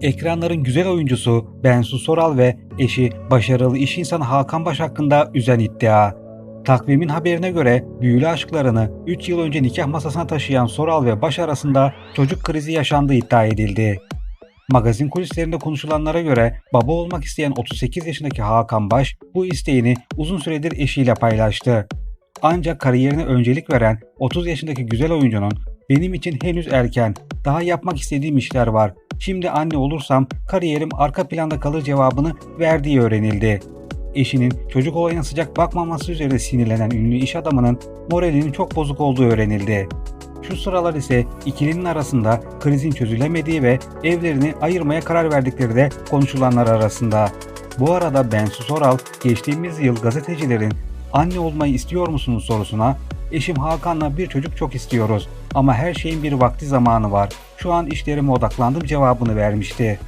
Ekranların güzel oyuncusu Bensu Soral ve eşi başarılı iş insanı Hakan Baş hakkında üzen iddia. Takvimin haberine göre büyülü aşklarını 3 yıl önce nikah masasına taşıyan Soral ve Baş arasında çocuk krizi yaşandığı iddia edildi. Magazin kulislerinde konuşulanlara göre baba olmak isteyen 38 yaşındaki Hakan Baş bu isteğini uzun süredir eşiyle paylaştı. Ancak kariyerine öncelik veren 30 yaşındaki güzel oyuncunun benim için henüz erken, daha yapmak istediğim işler var. Şimdi anne olursam kariyerim arka planda kalır cevabını verdiği öğrenildi. Eşinin çocuk olayına sıcak bakmaması üzerine sinirlenen ünlü iş adamının moralinin çok bozuk olduğu öğrenildi. Şu sıralar ise ikilinin arasında krizin çözülemediği ve evlerini ayırmaya karar verdikleri de konuşulanlar arasında. Bu arada Bensu Soral geçtiğimiz yıl gazetecilerin anne olmayı istiyor musunuz sorusuna eşim Hakan'la bir çocuk çok istiyoruz ama her şeyin bir vakti zamanı var. Şu an işlerime odaklandım cevabını vermişti.